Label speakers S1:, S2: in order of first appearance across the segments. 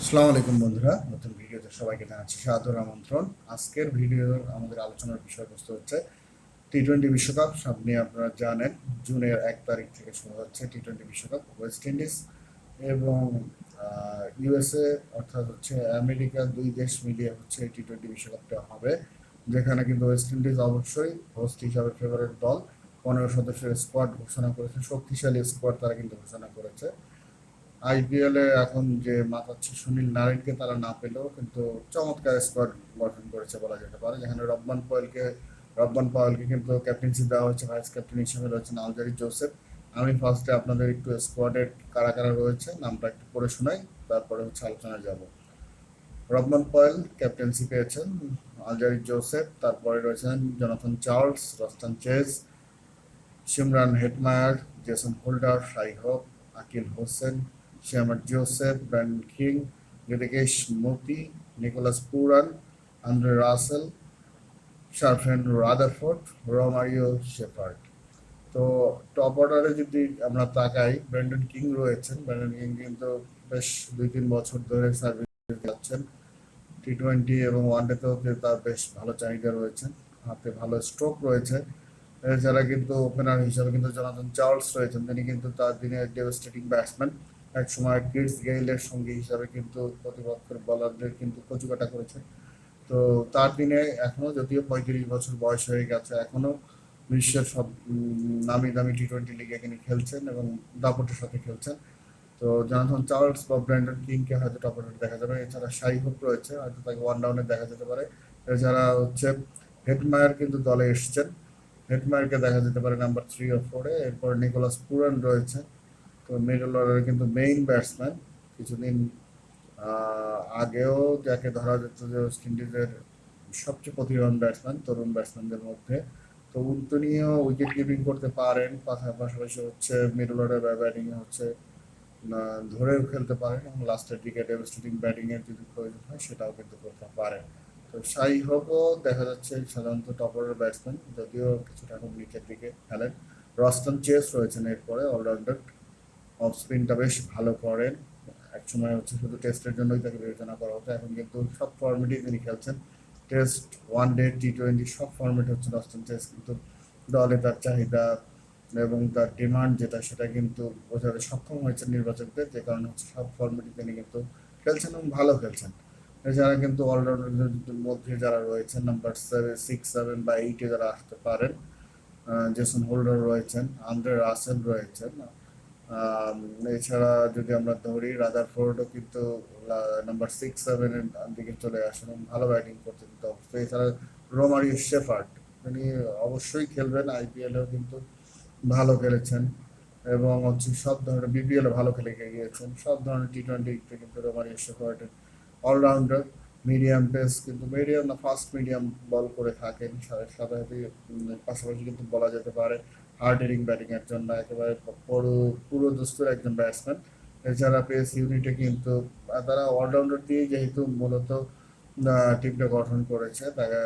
S1: আসসালামু আলাইকুম বন্ধুরা, নতুন ভিডিওতে সবাইকে জানাচ্ছি সাদর আমন্ত্রণ। আজকের ভিডিওর আমাদের আলোচনার বিষয়বস্তু হচ্ছে টি টোয়েন্টি বিশ্বকাপ সামনে আপনারা জানেন, জুনের এক তারিখ থেকে শুরু হচ্ছে টি টোয়েন্টি বিশ্বকাপ, ওয়েস্ট ইন্ডিজ এবং ইউএসএ অর্থাৎ হচ্ছে আমেরিকা, দুই দেশ মিলিয়ে হচ্ছে টি টোয়েন্টি বিশ্বকাপটা হবে, যেখানে কিন্তু ওয়েস্ট ইন্ডিজ অবশ্যই হোস্ট হিসাবে ফেভারিট দল। পনেরো সদস্যের স্কোয়াড ঘোষণা করেছে, শক্তিশালী স্কোয়াড তারা কিন্তু ঘোষণা করেছে। আইপিএল এখন যে মাতাচ্ছে সুনীল নারায়ণকে তারা না পেলেও কিন্তু চমৎকার স্কোয়াড গঠন করেছে বলা যেতে পারে, যেখানে রব্বান পয়েলকে রব্বান পয়েলকে কিন্তু ক্যাপ্টেন্সি দেওয়া হয়েছে ভাইস ক্যাপ্টেন হিসেবে রয়েছেন আলজারি জোসেফ। আমি ফার্স্টে আপনাদের একটু স্কোয়াডের কারা কারা রয়েছে নামটা একটু পড়ে শোনাই, তারপরে হচ্ছে আলোচনায় যাব। রব্বান পয়েল ক্যাপ্টেন্সি পেয়েছেন, আলজারি জোসেফ, তারপরে রয়েছেন Johnson Charles, Roston Chase, Shimron Hetmyer Jason Holder Shai Hope Akeal Hosein Shamar Joseph Brandon King ঋতিকেশ Motie Nicholas Pooran Andre Russell Sherfane Rutherford Romario Shepherd তো টপ অর্ডারে যদি আমরা তাকাই Brandon King রয়েছেন। Brandon King কিন্তু বেশ দুই তিন বছর ধরে সার্ভিস যাচ্ছেন। টি টোয়েন্টি এবং ওয়ান ওয়ানডেতেও তার বেশ ভালো চাহিদা রয়েছে। হাতে ভালো স্ট্রোক রয়েছে। এছাড়া কিন্তু ওপেনার হিসাবে কিন্তু জনাথন চার্লস রয়েছেন। তিনি কিন্তু তার দিনে ডেভাস্টেটিং ব্যাটসম্যান এক সময় কিডস গেইলের সঙ্গী হিসাবে কিন্তু প্রতিপক্ষের বলারদের কিন্তু কচুকাটা করেছে। তো তার দিনে এখনও যদিও পঁয়ত্রিশ বছর বয়স হয়ে গেছে, এখনও বিশ্বের সব নামি দামি টি টোয়েন্টি লিগে তিনি খেলছেন এবং দাপটের সাথে খেলছেন। তো জনাথন চার্লস বা ব্র্যান্ডন কিংকে হয়তো টপ অর্ডারে দেখা যাবে, এছাড়া শাই হোপ রয়েছে, হয়তো তাকে ওয়ান ডাউনে দেখা যেতে পারে। এছাড়া হচ্ছে হেডমায়ার কিন্তু দলে এসছেন। হেডমায়ারকে দেখা যেতে পারে নাম্বার থ্রি ও ফোরে এরপর নিকোলাস পুরান রয়েছে। তো মিডল অর্ডারে কিন্তু মেইন ব্যাটসম্যান কিছুদিন আগেও যাকে ধরা যেত যে ওয়েস্ট ইন্ডিজের সবচেয়ে প্রতিভাবান ব্যাটসম্যান তরুণ ব্যাটসম্যানদের মধ্যে। তো উত্তনীয় উইকেট কিপিং করতে পারেন পাশা- পাশাপাশি হচ্ছে মিডল অর্ডার ব্যাটিং হচ্ছে ধরেও খেলতে পারেন এবং লাস্টের দিকে ডেভাস্টেটিং ব্যাটিং এর যদি প্রয়োজন হয় সেটাও কিন্তু করতে পারেন। তো সাই হোপও দেখা যাচ্ছে সাধারণত টপ অর্ডার ব্যাটসম্যান যদিও কিছুটা এখন নিচের দিকে খেলেন। রস্টন চেস রয়েছেন এরপরে অলরাউন্ডার অফ স্পিনটা বেশ ভালো করেন। এক সময় হচ্ছে শুধু টেস্টের জন্যই তাকে বিবেচনা করা হতো। এখন কিন্তু সব ফর্মেটেই তিনি খেলছেন। Test one day T twenty সব ফর্মেট হচ্ছে রস্টন চেস কিন্তু দলে তার চাহিদা এবং তার ডিমান্ড যেটা, সেটা কিন্তু বোঝাতে সক্ষম হয়েছে নির্বাচকদের। যে কারণে হচ্ছে সব ফর্মেটে তিনি কিন্তু খেলছেন এবং ভালো খেলছেন। এছাড়া কিন্তু অলরাউন্ডারদের মধ্যে যারা রয়েছেন নাম্বার সেভেন সিক্স সেভেন বা এইটে যারা আসতে পারেন জেসন হোল্ডার রয়েছেন আন্দ্রে রাসেল রয়েছেন। এছাড়া যদি আমরা ধরি রাদারফোর্ডও কিন্তু নাম্বার সিক্স সেভেনের দিকে চলে আসেন ভালো ব্যাটিং করতে কিন্তু অবশ্যই এছাড়া রোমারিও শেফার্ড তিনি অবশ্যই খেলবেন আইপিএলেও কিন্তু ভালো খেলেছেন এবং হচ্ছে সব ধরনের বিপিএল ভালো খেলে গিয়েছেন। সব ধরনের টি টোয়েন্টিতে কিন্তু রোমারিও শেফার্ডের অলরাউন্ডার মিডিয়াম পেস কিন্তু মিডিয়াম না ফাস্ট মিডিয়াম বল করে থাকেন। সাথে সাথে পাশাপাশি কিন্তু বলা যেতে পারে হার্ড হিটিং ব্যাটিং এর জন্য একেবারে পুরো দস্তুর একজন ব্যাটসম্যান এছাড়া পেস ইউনিটে কিন্তু তারা অলরাউন্ডার দিয়ে যেহেতু মূলত টিমটা গঠন করেছে, তাকে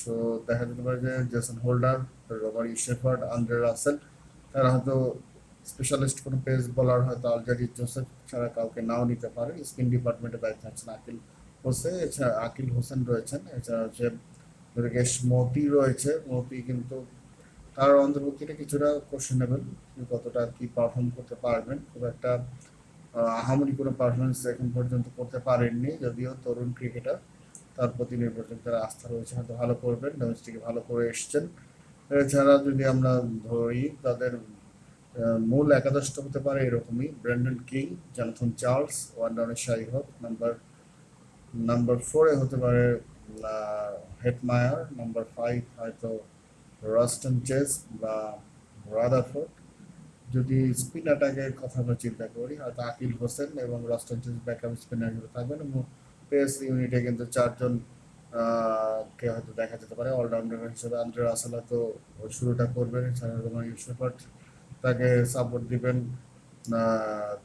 S1: সো দেখা যেতে পারে যে জেসন হোল্ডার রবারি শেফার্ড আন্দ্রে রাসেল তারা হয়তো স্পেশালিস্ট কোনো পেস বোলার হয়তো আলজারি জোসেফ ছাড়া কাউকে নাও নিতে পারে। স্পিন ডিপার্টমেন্টে দায়িত্ব আছেন আকিল হোসেন এছাড়া আকিল হোসেন রয়েছেন, এছাড়া হচ্ছে দুর্গেশ মতি রয়েছে। মতি কিন্তু তার অন্তর্ভুক্তিটা কিছুটা কোশ্চেনেবল কতটা কি পারফর্ম করতে পারবেন। খুব একটা আহ, আহামরি কোনো পারফরমেন্স এখন পর্যন্ত করতে পারেননি যদিও তরুণ ক্রিকেটার তার প্রতি নির্ভরযোগ্য তার আস্থা রয়েছে হয়তো ভালো করবেন ডোমেস্টিকে ভালো করে এসছেন। এছাড়া যদি আমরা ধরি তাদের মূল একাদশটা হতে পারে এরকমই Brandon King Johnson Charles one ডাউনের শাহী হোক নাম্বার নাম্বার ফোরে হতে পারে হেডমায়ার নাম্বার ফাইভ হয়তো রস্টন চেস বা রাদারফোর্ড যদি স্পিন অ্যাটাকের কথা আমরা চিন্তা করি, হয়তো আকিল হোসেন এবং রস্টন চেস ব্যাকআপ স্পিনার হিসেবে থাকবেন। এবং পেস ইউনিটে কিন্তু চারজন কে হয়তো দেখা যেতে পারে অলরাউন্ডার হিসেবে আন্দ্রে রাসেল হয়তো শুরুটা করবেন এছাড়া রোমান তাকে সাপোর্ট দিবেন।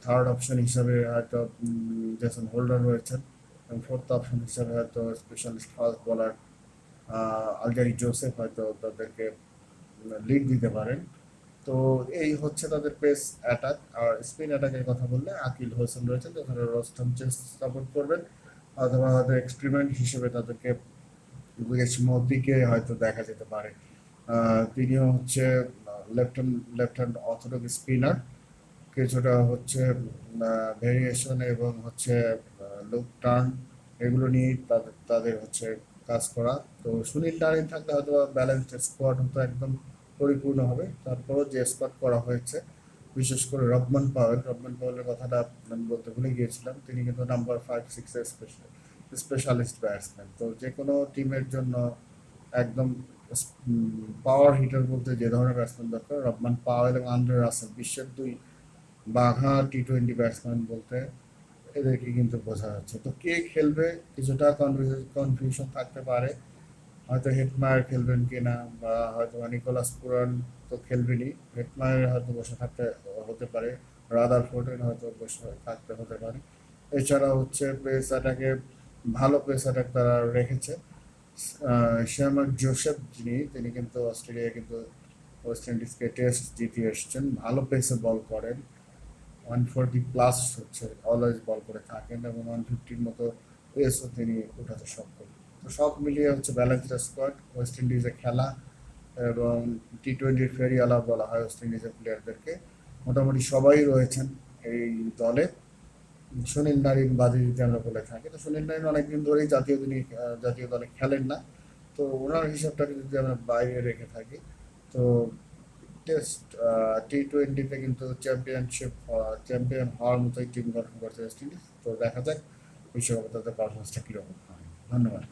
S1: থার্ড অপশন হিসাবে হয়তো জেসন হোল্ডার রয়েছেন। এবং ফোর্থ অপশন হিসাবে হয়তো specialist fast bowler Alzarri Joseph হয়তো তাদেরকে লিড দিতে পারেন। তো এই হচ্ছে তাদের পেস অ্যাটাক আর স্পিন অ্যাটাকের কথা বললে আকিল হোসেন রয়েছেন যারা রোস্টাম চেস সাপোর্ট করবেন, অথবা হয়তো এক্সপেরিমেন্ট হিসেবে তাদেরকে উইকেট দিকে হয়তো দেখা যেতে পারে। তিনিও হচ্ছে left hand left hand orthodox spinner কিছুটা হচ্ছে ভেরিয়েশন এবং হচ্ছে লুক টার্ন এগুলো নিয়ে তাদের তাদের হচ্ছে কাজ করা। তো সুনীল নারিন থাকলে হয়তো ব্যালেন্সড স্কোয়াড হতো, একদম পরিপূর্ণ হবে। তারপরও যে স্কোয়াড করা হয়েছে, বিশেষ করে রবমান পাওয়েল রবমান পাওয়েলের কথাটা আমি বলতে ভুলে গিয়েছিলাম। তিনি কিন্তু number five six specialist batsman তো যে কোনো টিমের জন্য একদম পাওয়ার হিটার বলতে যে ধরনের ব্যাটসম্যান দরকার রবমান পাওয়েল এবং আন্ডার রাসেল, বিশ্বের দুই বাঘা টি টোয়েন্টি ব্যাটসম্যান বলতে এদেরকে কিন্তু বোঝা যাচ্ছে। তো কে খেলবে? কিছুটা কনফিউশন থাকতে পারে। হয়তো হেটমায়ার খেলবেন কিনা বা হয়তো নিকোলাস পুরান তো খেলবেনই। হেটমায়ার হয়তো বসে থাকতে হতে পারে। রাদার ফোর্টেন হয়তো বসে থাকতে হতে পারে। এছাড়া হচ্ছে পেস অ্যাটাকে ভালো পেস অ্যাটাক তারা রেখেছে। শ্যামাক জোসেফ যিনি, তিনি কিন্তু অস্ট্রেলিয়া কিন্তু ওয়েস্ট ইন্ডিজকে টেস্ট জিতিয়ে এসেছেন। ভালো পেসে বল করেন। ওয়ান ফোরটি প্লাস হচ্ছে অলওয়েজ বল করে থাকেন এবং ওয়ান ফিফটির মতো পেসও তিনি উঠাতে সক্ষম। তো সব মিলিয়ে হচ্ছে ব্যালেন্স স্কোয়াড ওয়েস্ট ইন্ডিজে খেলা এবং টি টোয়েন্টির ফেরিওয়ালা বলা হয় ওয়েস্ট ইন্ডিজের প্লেয়ারদেরকে মোটামুটি সবাই রয়েছেন এই দলে। সুনীল নারীন বাদে যদি আমরা বলে থাকি তো সুনীল নারীন অনেকদিন ধরেই জাতীয় আহ, জাতীয় দলে খেলেন না। তো ওনার হিসাবটাকে যদি আমরা বাইরে রেখে থাকি তো টেস্ট টি টোয়েন্টিতে কিন্তু চ্যাম্পিয়নশিপ চ্যাম্পিয়ন হওয়ার মতোই টিম গঠন করতে ওয়েস্ট ইন্ডিজ তো দেখা যাক, বিশ্বকাপে তাদের পারফরমেন্সটা কীরকম হয়। ধন্যবাদ।